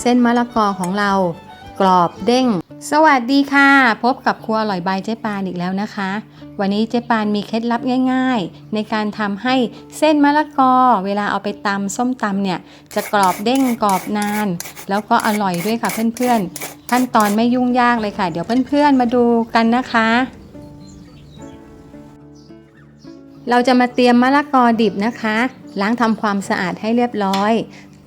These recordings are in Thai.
เส้นมะละกอของเรา กรอบเด้ง สวัสดีค่ะ พบกับครัวอร่อยบายเจ๊ปานอีกแล้วนะคะ วันนี้เจ๊ปานมีเคล็ดลับง่าย ๆ ในการทำให้เส้นมะละกอ เวลาเอาไปตำส้มตำเนี่ย จะกรอบเด้งกรอบนาน แล้วก็อร่อยด้วยค่ะเพื่อนๆ ขั้นตอนไม่ยุ่งยากเลยค่ะ เดี๋ยวเพื่อนๆมาดูกันนะคะ เราจะมาเตรียมมะละกอดิบนะคะ ล้างทำความสะอาดให้เรียบร้อย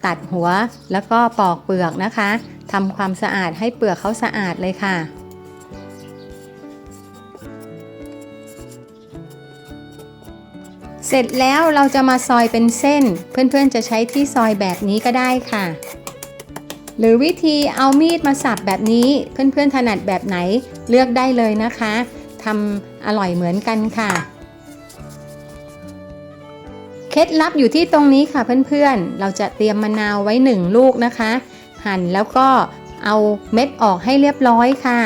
ตัดหัวแล้วก็ปอกเปลือกนะคะทำความสะอาดให้เปลือกเขาสะอาดเลยค่ะ เสร็จแล้วเราจะมาซอยเป็นเส้น เพื่อนๆจะใช้ที่ซอยแบบนี้ก็ได้ค่ะ หรือวิธีเอามีดมาสับแบบนี้เพื่อนๆถนัดแบบไหนเลือกได้เลยนะคะทำอร่อยเหมือนกันค่ะ เคล็ดลับอยู่ที่ตรงนี้ค่ะเพื่อนๆ เราจะเตรียมมะนาวไว้หนึ่งลูกนะคะ หั่นแล้วก็เอาเม็ดออกให้เรียบร้อยค่ะ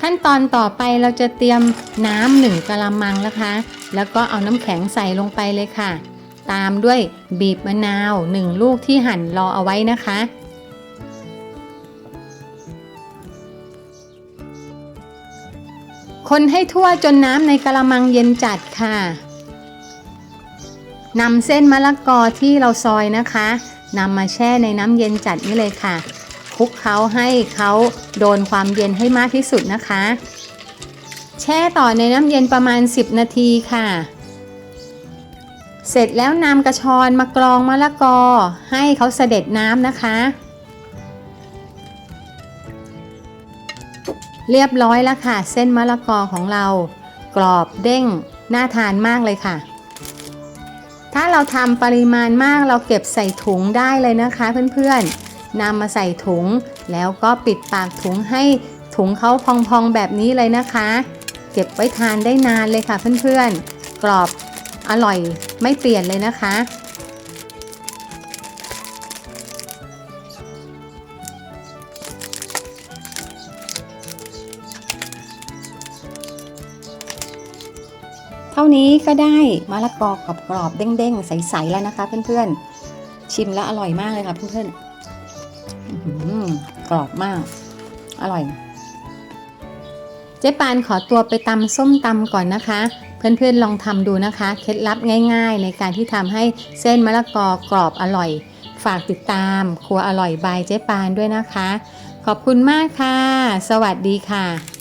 ขั้นตอนต่อไปเราจะเตรียมน้ำหนึ่งกะละมังนะคะ แล้วก็เอาน้ำแข็งใส่ลงไปเลยค่ะ ตามด้วยบีบมะนาวหนึ่งลูกที่หั่นรอเอาไว้นะคะ คนให้ทั่วจนน้ำในกระมังเย็นจัดค่ะนำเส้นมะละกอที่เราซอยนะคะนำมาแช่ในน้ำเย็นจัดนี่เลยค่ะคลุกเขาให้เขาโดนความเย็นให้มากที่สุดนะคะ แช่ต่อในน้ำเย็นประมาณ 10 นาทีค่ะ เสร็จแล้วนำกระชอนมากรองมะละกอให้เขาเสด็จน้ำนะคะ เรียบร้อยแล้วค่ะ เส้นมะละกอของเรา กรอบเด้งน่าทานมากเลยค่ะ ถ้าเราทำปริมาณมากเราเก็บใส่ถุงได้เลยนะคะเพื่อนๆนำมาใส่ถุง แล้วก็ปิดปากถุงให้ถุงเขาพองๆแบบนี้เลยนะคะ เก็บไว้ทานได้นานเลยค่ะเพื่อนๆ กรอบอร่อยไม่เปลี่ยนเลยนะคะ เท่านี้ก็ได้มะละกอกรอบๆเด้งๆ ใสๆแล้วนะคะ เพื่อนๆ ชิมแล้วอร่อยมากเลยค่ะเพื่อนๆกรอบมาก อร่อย เจ๊ปานขอตัวไปตำส้มตำก่อนนะคะ เพื่อนๆลองทำดูนะคะ เคล็ดลับง่าย ๆ ในการที่ทำให้เส้นมะละกอกรอบอร่อย ฝากติดตาม ครัวอร่อยบายเจ๊ปานด้วยนะคะ ขอบคุณมากค่ะ สวัสดีค่ะ